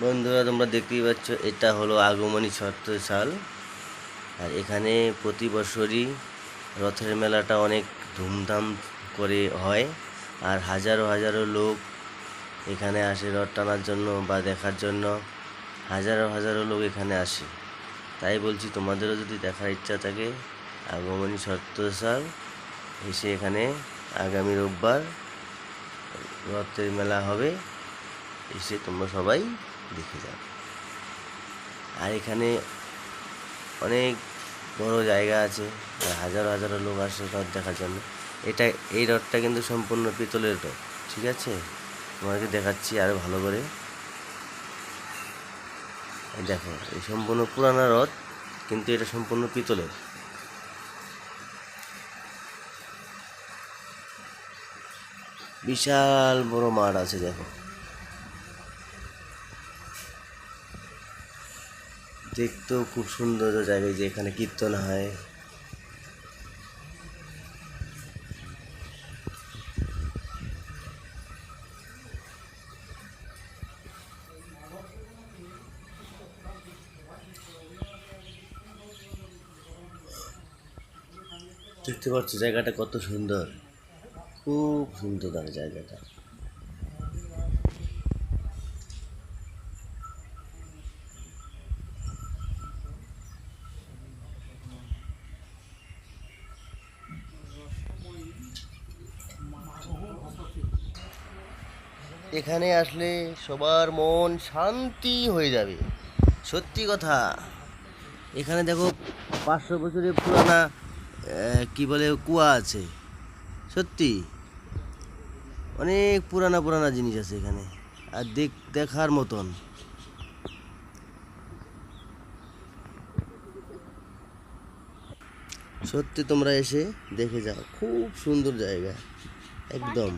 বন্ধুরা, তোমরা দেখতেই পাচ্ছ, এটা হলো আগমনী সাল আর এখানে প্রতি বছরই রথের মেলাটা অনেক ধুমধাম করে হয়, আর হাজারো হাজারো লোক এখানে আসে রথ টানার জন্য বা দেখার জন্য। হাজারো হাজারো লোক এখানে আসে। তাই বলছি, তোমাদেরও যদি দেখার ইচ্ছা থাকে, আগমনী সাল এসে এখানে আগামী রোববার রথের মেলা হবে। এসে তোমরা সবাই দেখে যাও আর এখানে অনেক বড় জায়গা আছে হাজারো হাজারো লোক আসে রথ দেখার জন্য। এটা, এই রথটা কিন্তু সম্পূর্ণ পিতলের রথ, ঠিক আছে? তোমাকে দেখাচ্ছি আরও ভালো করে। দেখো, এই সম্পূর্ণ পুরানা রথ, কিন্তু এটা সম্পূর্ণ পিতলের। বিশাল বড় মাঠ আছে, দেখো। দেখতেও খুব সুন্দর জায়গায় যে এখানে কীর্তন হয়। দেখতে পাচ্ছ জায়গাটা কত সুন্দর। খুব সুন্দর জায়গাটা। এখানে আসলে সবার মন শান্তি হয়ে যাবে। সত্যি কথা। এখানে দেখো পাঁচশো বছরের পুরানা কি বলে, কুয়া আছে। সত্যি। অনেক পুরানা পুরানা জিনিস আছে এখানে। আর দেখ, দেখার মতন। সত্যি তোমরা এসে দেখে যাও। খুব সুন্দর জায়গা। একদম।